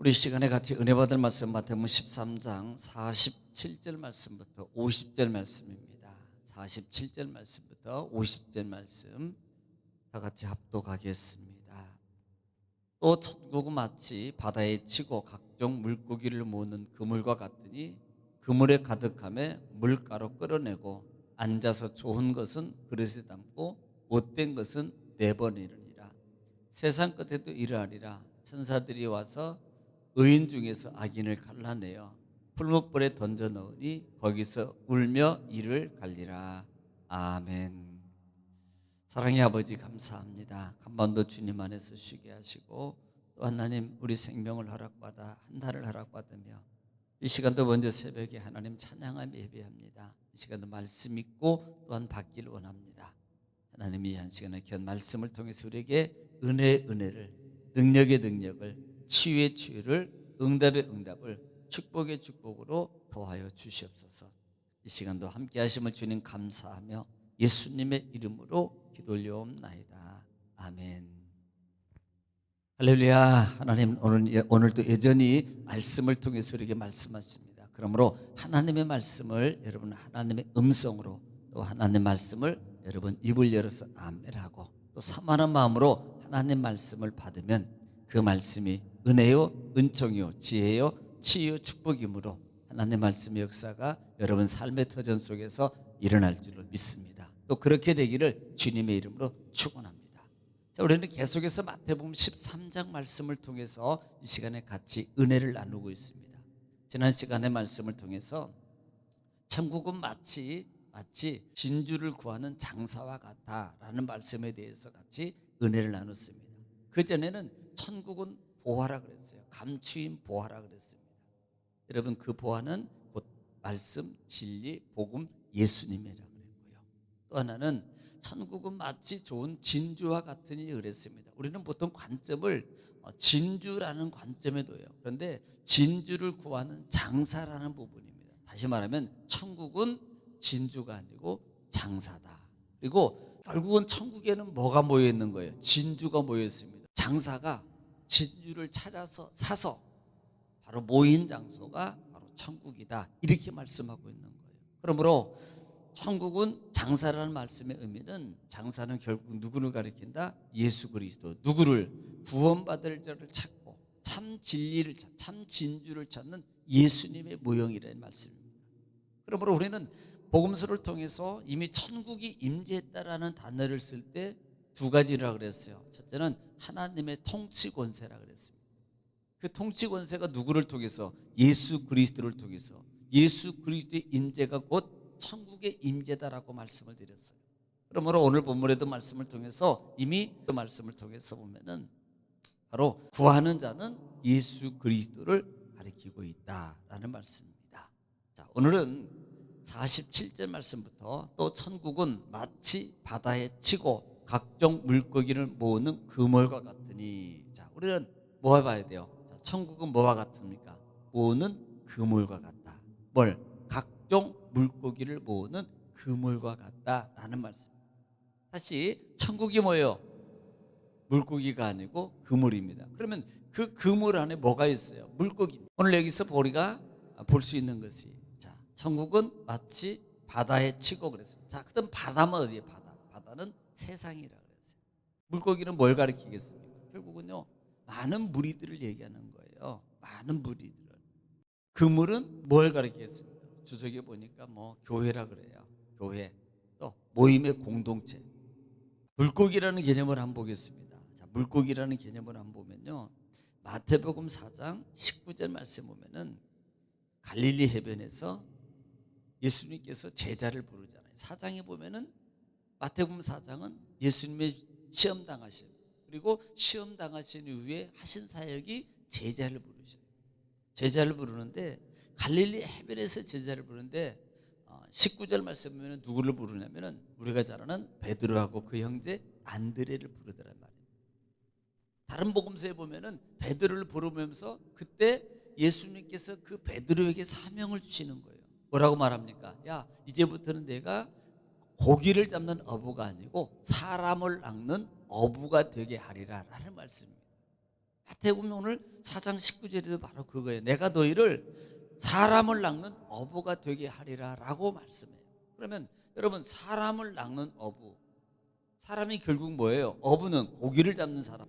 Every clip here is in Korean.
우리 시간에 같이 은혜 받을 말씀 마태복음 13장 47절 말씀부터 50절 말씀입니다. 47절 말씀부터 50절 말씀 다 같이 합독하겠습니다. 또 천국은 마치 바다에 치고 각종 물고기를 모으는 그물과 같으니 그물에 가득함에 물가로 끌어내고 앉아서 좋은 것은 그릇에 담고 못된 것은 내버리느니라. 세상 끝에도 이러하리라. 천사들이 와서 의인 중에서 악인을 갈라내어 풀무불에 던져 넣으니 거기서 울며 이를 갈리라. 아멘. 사랑의 아버지 감사합니다. 한번더 주님 안에서 쉬게 하시고 또 하나님 우리 생명을 허락받아 한 달을 허락받으며 이 시간도 먼저 새벽에 하나님 찬양하며 예배합니다. 이 시간도 말씀 있고 또한 받기를 원합니다. 하나님 이 한 시간에 귀한 말씀을 통해서 우리에게 은혜의 은혜를 능력의 능력을 치유의 치유를 응답의 응답을 축복의 축복으로 도하여 주시옵소서. 이 시간도 함께 하심을 주님 감사하며 예수님의 이름으로 기도 올려옵나이다. 아멘. 할렐루야. 하나님 오늘 오늘도 여전히 말씀을 통해서 우리에게 말씀하십니다. 그러므로 하나님의 말씀을 여러분 하나님의 음성으로 또 하나님의 말씀을 여러분 입을 열어서 아멘하고 또 사만한 마음으로 하나님 말씀을 받으면 그 말씀이 은혜요, 은총이요, 지혜요, 치유, 축복이므로 하나님 말씀의 역사가 여러분 삶의 터전 속에서 일어날 줄로 믿습니다. 또 그렇게 되기를 주님의 이름으로 축원합니다. 자, 우리는 계속해서 마태복음 13장 말씀을 통해서 이 시간에 같이 은혜를 나누고 있습니다. 지난 시간의 말씀을 통해서 천국은 마치 마치 진주를 구하는 장사와 같다라는 말씀에 대해서 같이 은혜를 나눴습니다. 그 전에는 천국은 보화라 그랬어요. 감추인 보화라 그랬습니다. 여러분 그 보화는 곧 말씀, 진리, 복음, 예수님이라 그랬고요. 또 하나는 천국은 마치 좋은 진주와 같으니 그랬습니다. 우리는 보통 관점을 어, 진주라는 관점에 둬요. 그런데 진주를 구하는 장사라는 부분입니다. 다시 말하면 천국은 진주가 아니고 장사다. 그리고 결국은 천국에는 뭐가 모여 있는 거예요? 진주가 모여 있습니다. 장사가 진주를 찾아서 사서 바로 모인 장소가 바로 천국이다. 이렇게 말씀하고 있는 거예요. 그러므로 천국은 장사라는 말씀의 의미는 장사는 결국 누구를 가리킨다? 예수 그리스도. 누구를 구원받을 자를 찾고 참 진리를 찾, 참 진주를 찾는 예수님의 모형이라는 말씀입니다. 그러므로 우리는 복음서를 통해서 이미 천국이 임재했다라는 단어를 쓸때 두 가지라 그랬어요. 첫째는 하나님의 통치 권세라 그랬습니다. 그 통치 권세가 누구를 통해서 예수 그리스도를 통해서 예수 그리스도의 임재가 곧 천국의 임재다라고 말씀을 드렸어요. 그러므로 오늘 본문에도 말씀을 통해서 이미 그 말씀을 통해서 보면은 바로 구하는 자는 예수 그리스도를 가리키고 있다라는 말씀입니다. 자, 오늘은 47절 말씀부터 또 천국은 마치 바다에 치고 각종 물고기를 모으는 그물과 같으니 자 우리는 뭐 해봐야 돼요? 자, 천국은 뭐와 같습니까? 모으는 그물과 같다. 뭘? 각종 물고기를 모으는 그물과 같다라는 말씀. 다시 천국이 뭐예요? 물고기가 아니고 그물입니다. 그러면 그 그물 안에 뭐가 있어요? 물고기. 오늘 여기서 우리가 볼 수 있는 것이 자 천국은 마치 바다에 치고 그랬어요. 자 그럼 바다는 어디에 바다? 바다는 세상이라 그랬어요. 물고기는 뭘 가리키겠습니까? 결국은요 많은 무리들을 얘기하는 거예요. 많은 무리들을. 그물은 뭘 가리키겠습니까? 주석에 보니까 뭐 교회라 그래요. 교회 또 모임의 공동체. 물고기라는 개념을 한번 보겠습니다. 자, 물고기라는 개념을 한번 보면요. 마태복음 4장 19절 말씀 보면은 갈릴리 해변에서 예수님께서 제자를 부르잖아요. 4장에 보면은 마태복음 4장은 예수님의 시험 당하신 그리고 시험 당하신 이후에 하신 사역이 제자를 부르셔요. 제자를 부르는데 갈릴리 해변에서 제자를 부르는데 19절 말씀 보면 누구를 부르냐면은 우리가 잘 아는 베드로하고 그 형제 안드레를 부르더란 말이에요. 다른 복음서에 보면은 베드로를 부르면서 그때 예수님께서 그 베드로에게 사명을 주시는 거예요. 뭐라고 말합니까? 야, 이제부터는 내가 고기를 잡는 어부가 아니고 사람을 낚는 어부가 되게 하리라 라는 말씀입니다. 마태복음 오늘 4장 19절에도 바로 그거예요. 내가 너희를 사람을 낚는 어부가 되게 하리라 라고 말씀해요. 그러면 여러분 사람을 낚는 어부 사람이 결국 뭐예요? 어부는 고기를 잡는 사람.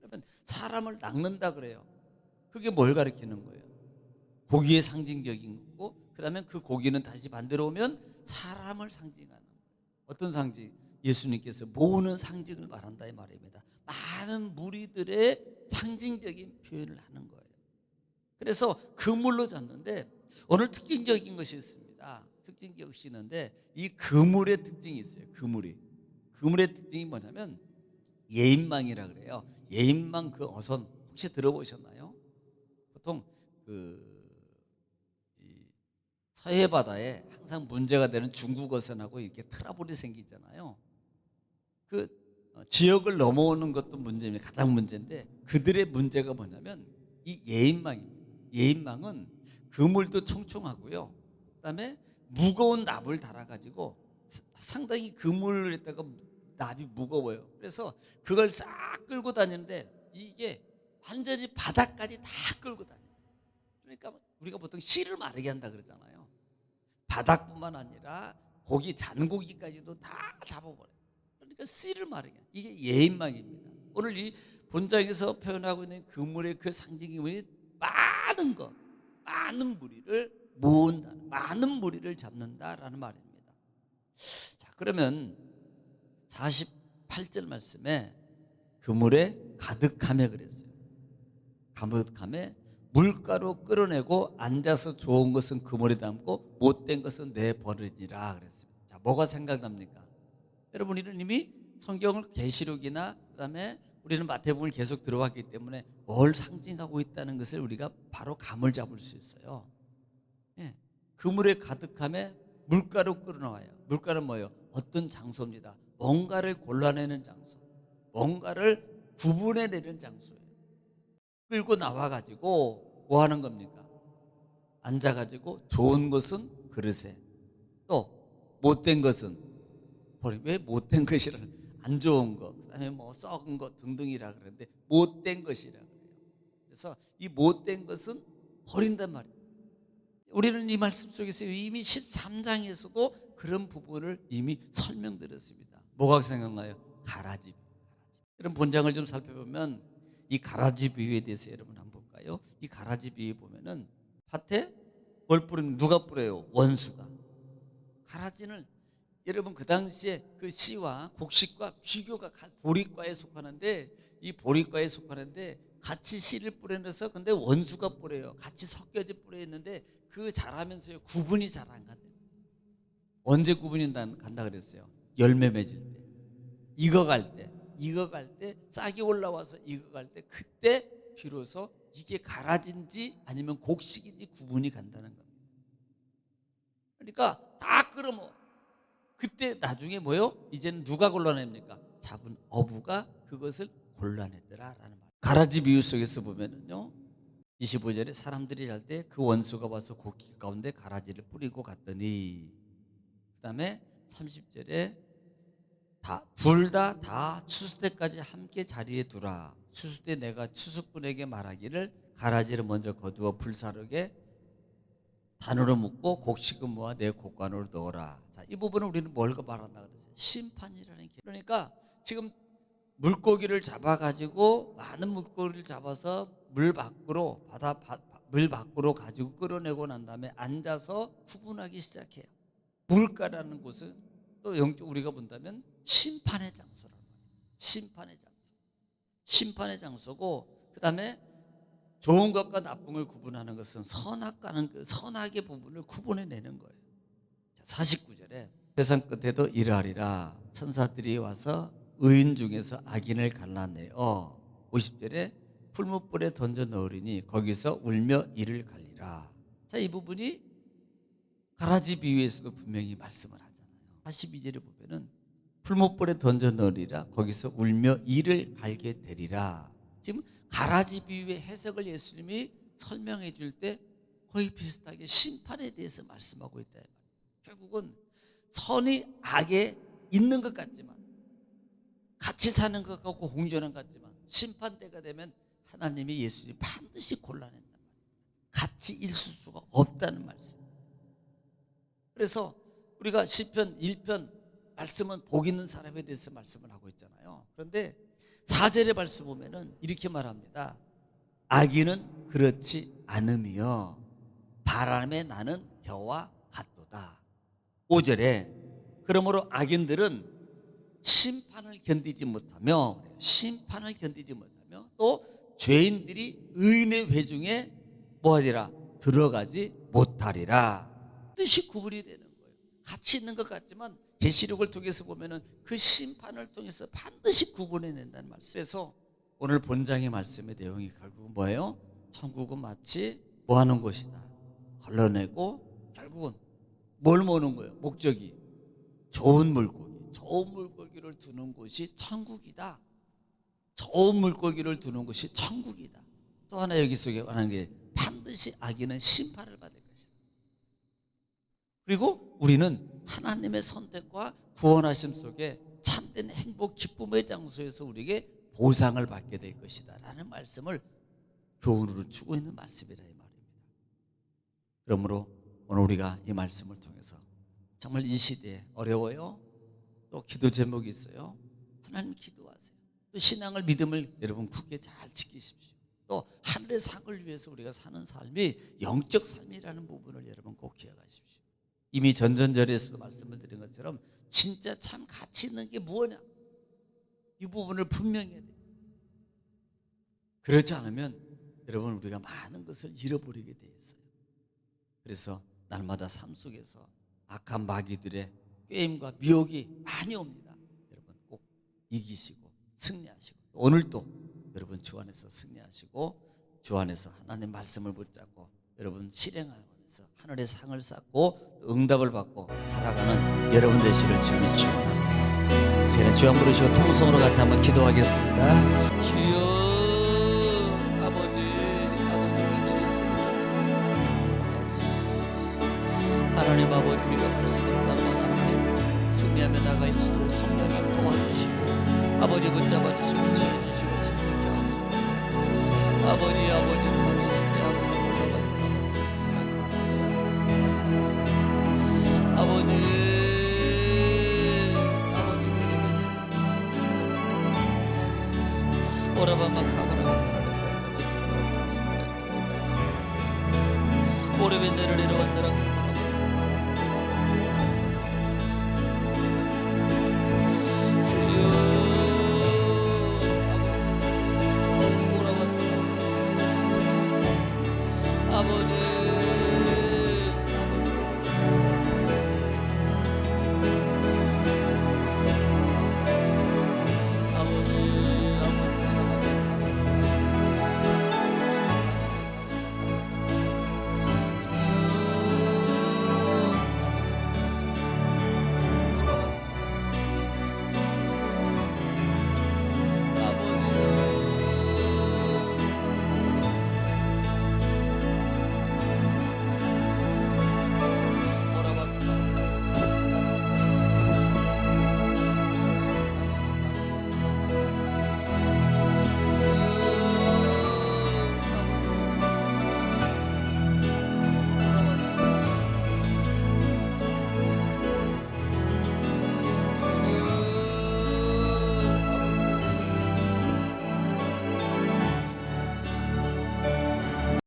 그러면 사람을 낚는다 그래요. 그게 뭘 가리키는 거예요? 고기의 상징적인 거고 그다음에 그 고기는 다시 반대로 오면 사람을 상징하는. 어떤 상징? 예수님께서 모으는 상징을 말한다 이 말입니다. 많은 무리들의 상징적인 표현을 하는 거예요. 그래서 그물로 잡는데 오늘 특징적인 것이 있습니다. 것이 있는데 이 그물의 특징이 있어요. 그물이. 그물의 특징이 뭐냐면 예인망이라 그래요. 예인망 그 어선 혹시 들어보셨나요? 보통 그이 서해 바다에 항상 문제가 되는 중국 어선하고 이렇게 트러블이 생기잖아요. 그 어, 지역을 넘어오는 것도 문제입니다. 가장 문제인데 그들의 문제가 뭐냐면 이 예인망입니다. 예인망은 그물도 총총하고요. 그다음에 무거운 납을 달아가지고 사- 상당히 그물에다가 납이 무거워요. 그래서 그걸 싹 끌고 다니는데 이게 완전히 바닥까지 다 끌고 다녀요. 그러니까 우리가 보통 씨를 마르게 한다 그러잖아요. 바닥뿐만 아니라 고기 잔 고기까지도 다 잡아버려요. 그러니까 씨를 마르게. 이게 예인망입니다. 오늘 이 본장에서 표현하고 있는 그물의 그 상징이 뭐니? 많은 것, 많은 무리를 모은다, 많은 무리를 잡는다라는 말입니다. 자, 그러면 48절 말씀에 그물에 가득함에 그랬어요. 가득함에 물가로 끌어내고 앉아서 좋은 것은 그물에 담고 못된 것은 내버리니라 그랬습니다. 자, 뭐가 생각납니까? 여러분 우리는 이미 성경을 계시록이나 그다음에 우리는 마태복음을 계속 들어왔기 때문에 뭘 상징하고 있다는 것을 우리가 바로 감을 잡을 수 있어요. 예. 그물에 가득함에 물가로 끌어나와요. 물가는 뭐예요? 어떤 장소입니다. 뭔가를 골라내는 장소, 뭔가를 구분해내는 장소예요. 끌고 나와가지고 뭐 하는 겁니까? 앉아가지고 좋은 것은 그릇에 또 못된 것은 버리. 왜 못된 것이라는 안 좋은 것, 그다음에 뭐 썩은 것 등등이라 그러는데 못된 것이라 그래요. 그래서 이 못된 것은 버린단 말이에요. 우리는 이 말씀 속에서 이미 13장에서도 그런 부분을 이미 설명드렸습니다. 뭐가 생각나요? 가라지. 여러분 본장을 좀 살펴보면 이 가라지 비유에 대해서 여러분 한번 볼까요? 이 가라지 비유 보면은 밭에 뭘 뿌리면 누가 뿌려요? 원수가. 가라지는 여러분 그 당시에 그 씨와 곡식과 비교가 가- 보리과에 속하는데 이 보리과에 속하는데 같이 씨를 뿌려내서 근데 원수가 뿌려요. 같이 섞여져 뿌려 있는데 그 자라면서요 구분이 잘 안 간대요. 언제 구분이 난- 간다 그랬어요? 열매 맺을 때, 익어갈 때, 익어갈 때 싹이 올라와서 익어갈 때 그때 비로소 이게 가라진지 아니면 곡식인지 구분이 간다는 겁니다. 그러니까 다 끌어모. 그때 나중에 뭐요? 이제는 누가 골라냅니까? 잡은 어부가 그것을 골라냈더라라는 말. 가라지 비유 속에서 보면은요. 25절에 사람들이 잘 때 그 원수가 와서 고기 가운데 가라지를 뿌리고 갔더니 그다음에 30절에 둘다 다 추수 때까지 함께 자리에 두라. 추수 때 내가 추수꾼에게 말하기를 가라지를 먼저 거두어 불사르게 단으로 묶고 곡식은 모아 내 곡간으로 넣어라. 자, 이 부분은 우리는 뭘 말한다 그러죠? 심판이라는 게. 그러니까 지금 물고기를 잡아 가지고 많은 물고기를 잡아서 물 밖으로 바다 바- 바- 물 밖으로 가지고 끌어내고 난 다음에 앉아서 구분하기 시작해요. 물가라는 곳은 또 영적 우리가 본다면 심판의 장소라는. 심판의 장소. 심판의 장소고 그다음에 좋은 것과 걸 구분하는 것은 선악과는 그 선악의 부분을 구분해 내는 거예요. 자, 49절에 세상 끝에도 이러하리라 천사들이 와서 의인 중에서 악인을 갈라내어 50절에 풀무불에 던져 넣으리니 거기서 울며 이를 갈리라. 자, 이 부분이 가라지 비유에서도 분명히 말씀을 하잖아요. 42절에 보면은 풀무불에 던져 넣으리라 거기서 울며 이를 갈게 되리라. 지금 가라지 비유의 해석을 예수님이 설명해 줄 때 거의 비슷하게 심판에 대해서 말씀하고 있다. 결국은 선이 악에 있는 것 같지만 같이 사는 것 같고 공존한 것 같지만 심판 때가 되면 하나님이 예수님 반드시 골라낸단 말이에요. 같이 있을 수가 없다는 말씀. 그래서 우리가 시편 1편 말씀은 복 있는 사람에 대해서 말씀을 하고 있잖아요. 그런데 4절의 말씀 보면은 이렇게 말합니다. 악인은 그렇지 않으며 바람에 나는 겨와 같도다. 5절에 그러므로 악인들은 심판을 견디지 못하며. 심판을 견디지 못하며 또 죄인들이 의인의 회중에 뭐하리라 들어가지 못하리라 뜻이 구분이 되는 거예요. 같이 있는 것 같지만 계시록을 통해서 보면은 그 심판을 통해서 반드시 구분해낸다는 말씀. 그래서 오늘 본장의 말씀의 내용이 결국은 뭐예요? 천국은 마치 뭐 하는 곳이다. 걸러내고 결국은 뭘 모는 거예요? 목적이 좋은 물고기, 좋은 물고기를 두는 곳이 천국이다. 좋은 물고기를 두는 곳이 천국이다. 또 하나 여기 속에 하는 게 반드시 악인은 심판을 받을. 그리고 우리는 하나님의 선택과 구원하심 속에 참된 행복, 기쁨의 장소에서 우리에게 보상을 받게 될 것이다. 라는 말씀을 교훈으로 주고 있는 말씀이라 이 말입니다. 그러므로 오늘 우리가 이 말씀을 통해서 정말 이 시대에 어려워요. 또 기도 제목이 있어요. 하나님 기도하세요. 또 신앙을 믿음을 여러분 굳게 잘 지키십시오. 또 하늘의 상을 위해서 우리가 사는 삶이 영적 삶이라는 부분을 여러분 꼭 기억하십시오. 이미 전전절에서도 말씀을 드린 것처럼 진짜 참 가치 있는 게 무엇냐? 이 부분을 분명히 해야 돼요. 그렇지 않으면 여러분 우리가 많은 것을 잃어버리게 돼 있어요. 그래서 날마다 삶 속에서 악한 마귀들의 게임과 미혹이 많이 옵니다. 여러분 꼭 이기시고 승리하시고 오늘도 여러분 주 안에서 승리하시고 주 안에서 하나님 말씀을 붙잡고 여러분 실행하 면서 하늘의 상을 쌓고 또 응답을 받고 살아가는 여러분 되시를 주님이 축원합니다. 시간에 주여 부르시고 통성으로 같이 한번 기도하겠습니다. 주여. 하나님 아버지 우리가 말씀을 따라가다 하나님 승리하며 나갈 수 있도록 성령님 도와주시고 아버지 붙잡아 주시고 지혜 주시고 승리케 하옵소서 아버지 아버지 오라바마 카바라바 오래벤 내를 내려왔더라